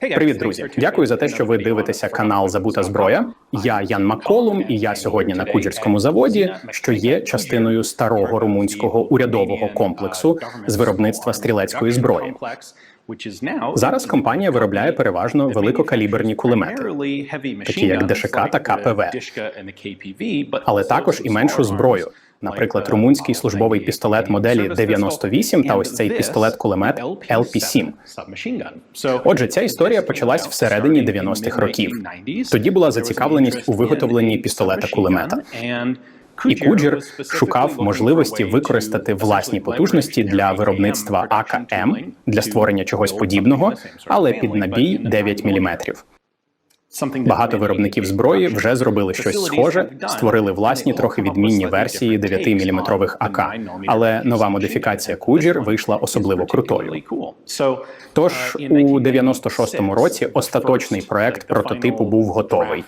Привіт, друзі! Дякую за те, що ви дивитеся канал Забута зброя. Я Ян Макколум, і я сьогодні на куджерському заводі, що є частиною старого румунського урядового комплексу з виробництва стрілецької зброї. Зараз компанія виробляє переважно великокаліберні кулемети, такі як ДШК та КПВ, але також і меншу зброю. Наприклад, румунський службовий пістолет моделі 98 та ось цей пістолет-кулемет LP7. Отже, ця історія почалась всередині 90-х років. Тоді була зацікавленість у виготовленні пістолета-кулемета. І Куджір шукав можливості використати власні потужності для виробництва АКМ для створення чогось подібного, але під набій 9 мм. Багато виробників зброї вже зробили щось схоже, створили власні трохи відмінні версії 9-мм АК, але нова модифікація Куджір вийшла особливо крутою. Тож у 96-му році остаточний проект прототипу був готовий.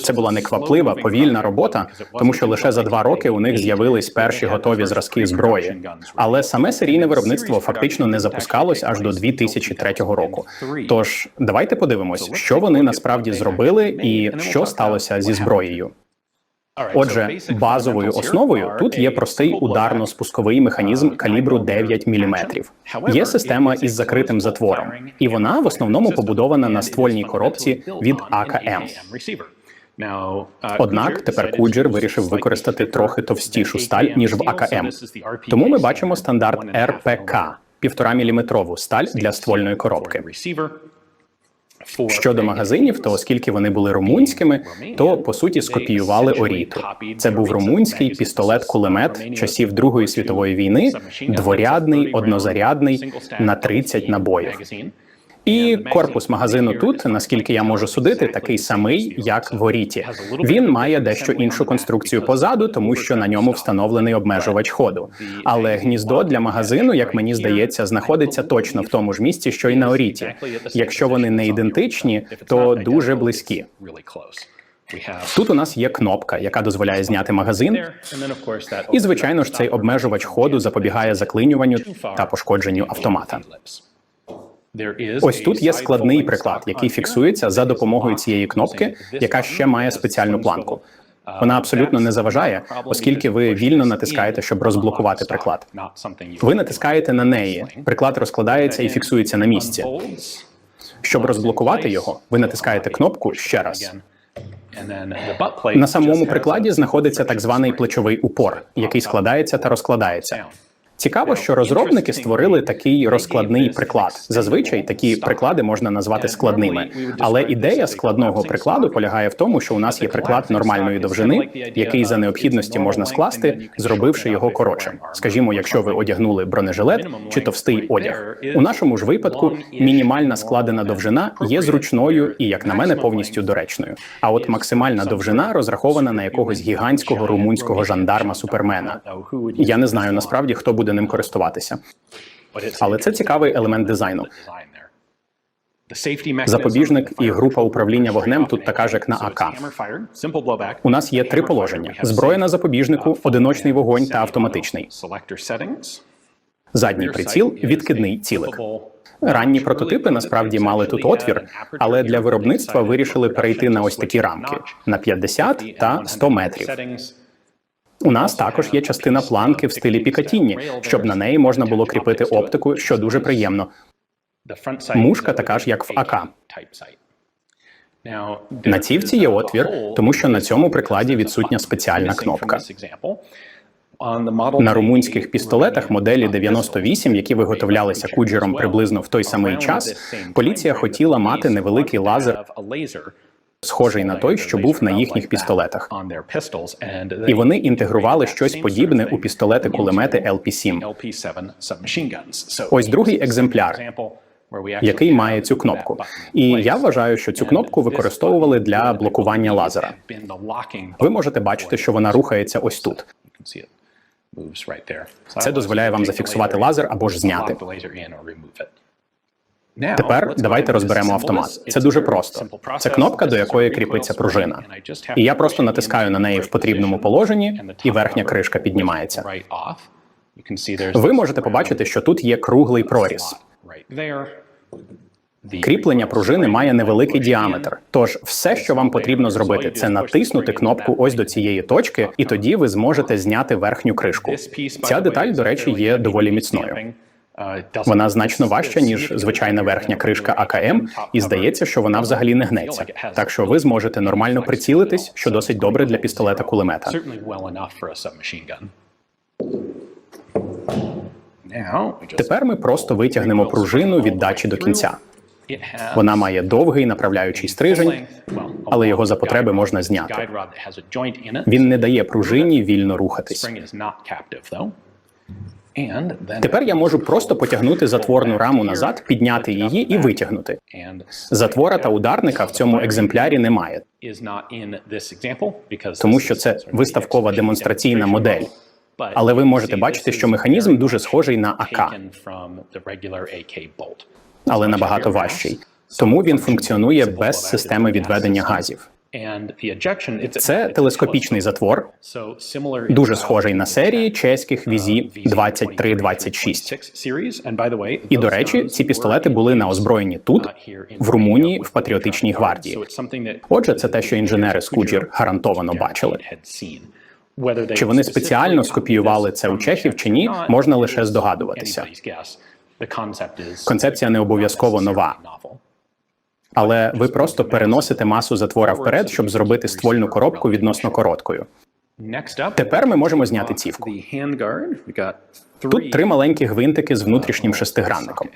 Це була некваплива, повільна робота, тому що лише за два роки у них з'явились перші готові зразки зброї. Але саме серійне виробництво фактично не запускалось аж до 2003 року. Тож давайте подивимось, що вони насправді зробили і що сталося зі зброєю. Отже, базовою основою тут є простий ударно-спусковий механізм калібру 9 мм. Є система із закритим затвором, і вона в основному побудована на ствольній коробці від АКМ. Однак тепер Куджер вирішив використати трохи товстішу сталь ніж в АКМ. Тому ми бачимо стандарт РПК – 1,5-мм сталь для ствольної коробки. Щодо магазинів, то оскільки вони були румунськими, то по суті скопіювали оріту. Це був румунський пістолет-кулемет часів Другої світової війни, дворядний, однозарядний на 30 набоїв. І корпус магазину тут, наскільки я можу судити, такий самий, як в Оріті. Він має дещо іншу конструкцію позаду, тому що на ньому встановлений обмежувач ходу. Але гніздо для магазину, як мені здається, знаходиться точно в тому ж місці, що й на Оріті. Якщо вони не ідентичні, то дуже близькі. Тут у нас є кнопка, яка дозволяє зняти магазин. І, звичайно ж, цей обмежувач ходу запобігає заклинюванню та пошкодженню автомата. Ось тут є складний приклад, який фіксується за допомогою цієї кнопки, яка ще має спеціальну планку. Вона абсолютно не заважає, оскільки ви вільно натискаєте, щоб розблокувати приклад. Ви натискаєте на неї, приклад розкладається і фіксується на місці. Щоб розблокувати його, ви натискаєте кнопку ще раз. На самому прикладі знаходиться так званий плечовий упор, який складається та розкладається. Цікаво, що розробники створили такий розкладний приклад. Зазвичай такі приклади можна назвати складними, але ідея складного прикладу полягає в тому, що у нас є приклад нормальної довжини, який за необхідності можна скласти, зробивши його коротшим. Скажімо, якщо ви одягнули бронежилет чи товстий одяг. У нашому ж випадку мінімальна складена довжина є зручною і, як на мене, повністю доречною. А от максимальна довжина розрахована на якогось гігантського румунського жандарма супермена. Я не знаю насправді, хто буде ним користуватися. Але це цікавий елемент дизайну. Запобіжник і група управління вогнем тут така ж, як на АК. У нас є три положення: зброя на запобіжнику, одиночний вогонь та автоматичний. Задній приціл, відкидний цілик. Ранні прототипи насправді мали тут отвір, але для виробництва вирішили перейти на ось такі рамки на 50 та 100 метрів. У нас також є частина планки в стилі Пікатінні, щоб на неї можна було кріпити оптику, що дуже приємно. Мушка така ж, як в АК. На цівці є отвір, тому що на цьому прикладі відсутня спеціальна кнопка. На румунських пістолетах моделі 98, які виготовлялися куджером приблизно в той самий час, поліція хотіла мати невеликий лазер, схожий на той, що був на їхніх пістолетах. І вони інтегрували щось подібне у пістолети кулемети LP7. Ось другий екземпляр, який має цю кнопку. І я вважаю, що цю кнопку використовували для блокування лазера. Ви можете бачити, що вона рухається ось тут. Це дозволяє вам зафіксувати лазер або ж зняти. Тепер давайте розберемо автомат. Це дуже просто. Це кнопка, до якої кріпиться пружина. І я просто натискаю на неї в потрібному положенні, і верхня кришка піднімається. Ви можете побачити, що тут є круглий проріз. Кріплення пружини має невеликий діаметр. Тож все, що вам потрібно зробити, це натиснути кнопку ось до цієї точки, і тоді ви зможете зняти верхню кришку. Ця деталь, до речі, є доволі міцною. Вона значно важча ніж звичайна верхня кришка АКМ, і здається, що вона взагалі не гнеться. Так що ви зможете нормально прицілитись, що досить добре для пістолета кулемета. Тепер ми просто витягнемо пружину від дачі до кінця. Вона має довгий направляючий стрижень, але його за потреби можна зняти. Він не дає пружині вільно рухатись. Тепер я можу просто потягнути затворну раму назад, підняти її і витягнути. Затвора та ударника в цьому екземплярі немає, тому що це виставкова демонстраційна модель. Але ви можете бачити, що механізм дуже схожий на АК, але набагато важчий. Тому він функціонує без системи відведення газів. Це телескопічний затвор, дуже схожий на серії чеських візі Uh, 2326. And by І, до речі, ці пістолети були на озброєнні тут, uh, in в Румунії, в патріотичній гвардії. Отже, це те, що інженери з Куджір Kujir гарантовано бачили. Чи вони спеціально скопіювали це у чехів чи ні, можна лише здогадуватися. Концепція не обов'язково нова. Але ви просто переносите масу затвора вперед, щоб зробити ствольну коробку відносно короткою. Тепер ми можемо зняти цівку. Тут три маленькі гвинтики з внутрішнім шестигранником.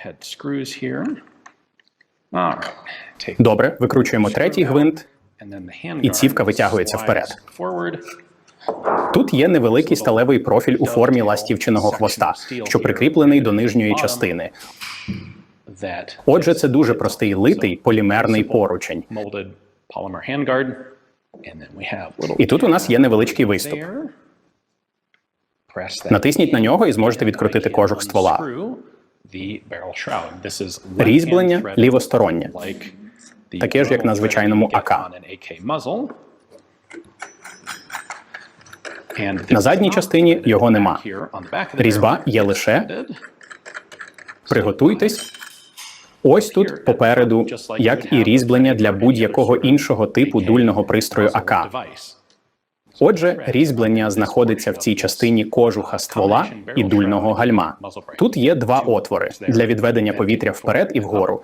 Добре, викручуємо третій гвинт. І цівка витягується вперед. Тут є невеликий сталевий профіль у формі ластівчиного хвоста, що прикріплений до нижньої частини. Отже, це дуже простий литий полімерний поручень. І тут у нас є невеличкий виступ. Натисніть на нього і зможете відкрутити кожух ствола. Різьблення лівостороннє. Таке ж, як на звичайному АК. На задній частині його нема. Різьба є лише. Приготуйтесь. Ось тут попереду, як і різьблення для будь-якого іншого типу дульного пристрою АК. Отже, різьблення знаходиться в цій частині кожуха ствола і дульного гальма. Тут є два отвори для відведення повітря вперед і вгору.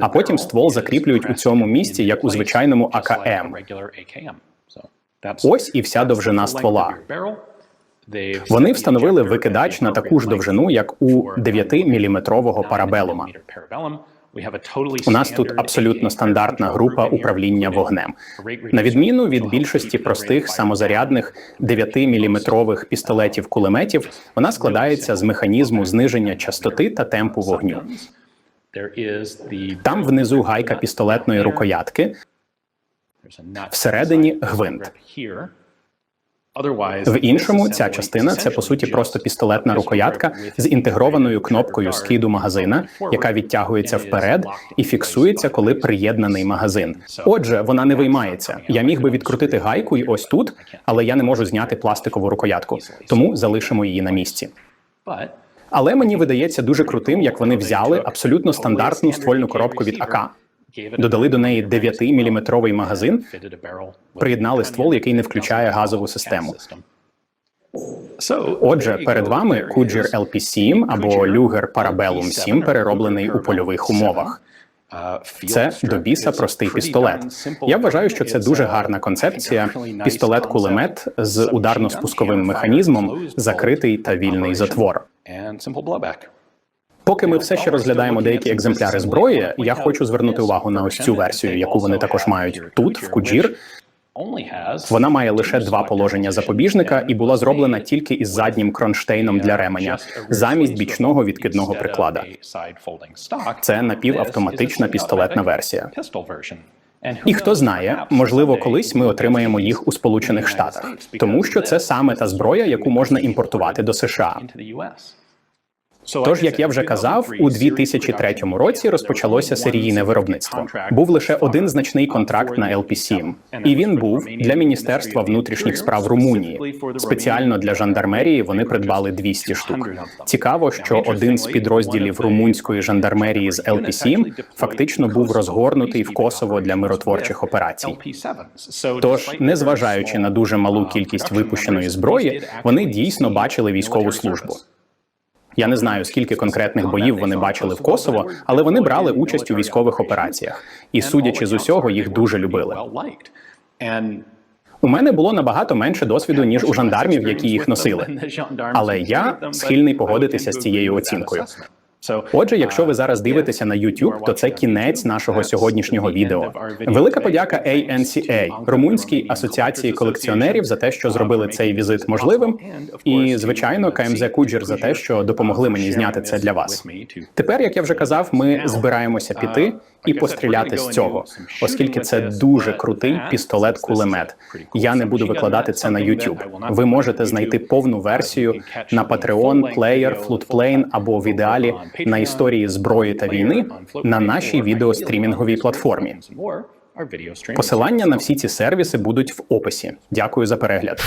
А потім ствол закріплюють у цьому місці, як у звичайному АКМ. Ось і вся довжина ствола. Вони встановили викидач на таку ж довжину, як у length for 9-мм 9 парабелума. У нас тут абсолютно стандартна група управління вогнем. На відміну від більшості простих самозарядних 9-мм пістолетів-кулеметів, вона складається з механізму зниження частоти та темпу вогню. Там внизу гайка пістолетної рукоятки, всередині гвинт. В іншому ця частина це по суті просто пістолетна рукоятка з інтегрованою кнопкою скиду магазина, яка відтягується вперед і фіксується, коли приєднаний магазин. Отже, вона не виймається. Я міг би відкрутити гайку й ось тут, але я не можу зняти пластикову рукоятку, тому залишимо її на місці. Але мені видається дуже крутим, як вони взяли абсолютно стандартну ствольну коробку від АК, додали до неї 9-мм магазин, приєднали ствол, який не включає газову систему. Отже, перед вами Куджір LP7 або Luger Parabellum 7, перероблений у польових умовах. Це до біса простий пістолет. Я вважаю, що це дуже гарна концепція. Пістолет-кулемет з ударно-спусковим механізмом, закритий та вільний затвор. Поки ми все ще розглядаємо деякі екземпляри зброї, я хочу звернути увагу на ось цю версію, яку вони також мають тут, в Куджір. Вона має лише два положення запобіжника і була зроблена тільки із заднім кронштейном для ременя, замість бічного відкидного приклада. Це напівавтоматична пістолетна версія. І хто знає, можливо, колись ми отримаємо їх у Сполучених Штатах, тому що це саме та зброя, яку можна імпортувати до США. Тож, як я вже казав, у 2003 році розпочалося серійне виробництво. Був лише один значний контракт на LP7, і він був для Міністерства внутрішніх справ Румунії. Спеціально для жандармерії вони придбали 200 штук. Цікаво, що один з підрозділів румунської жандармерії з LP7 фактично був розгорнутий в Косово для миротворчих операцій. Тож, незважаючи на дуже малу кількість випущеної зброї, вони дійсно бачили військову службу. Я не знаю, скільки конкретних боїв вони бачили в Косово, але вони брали участь у військових операціях, і судячи з усього, їх дуже любили. У мене було набагато менше досвіду ніж у жандармів, які їх носили. Але я схильний погодитися з цією оцінкою. Отже, якщо ви зараз дивитеся на YouTube, то це кінець нашого сьогоднішнього відео. Велика подяка ANCA, Румунській асоціації колекціонерів, за те, що зробили цей візит можливим, і звичайно, КМЗ Куджір за те, що допомогли мені зняти це для вас. Тепер, як я вже казав, ми збираємося піти і постріляти з цього, оскільки це дуже крутий пістолет-кулемет. Я не буду викладати це на YouTube. Ви можете знайти повну версію на Patreon, Player, Floodplane або в ідеалі на історії зброї та війни на нашій відеострімінговій платформі. Посилання на всі ці сервіси будуть в описі. Дякую за перегляд.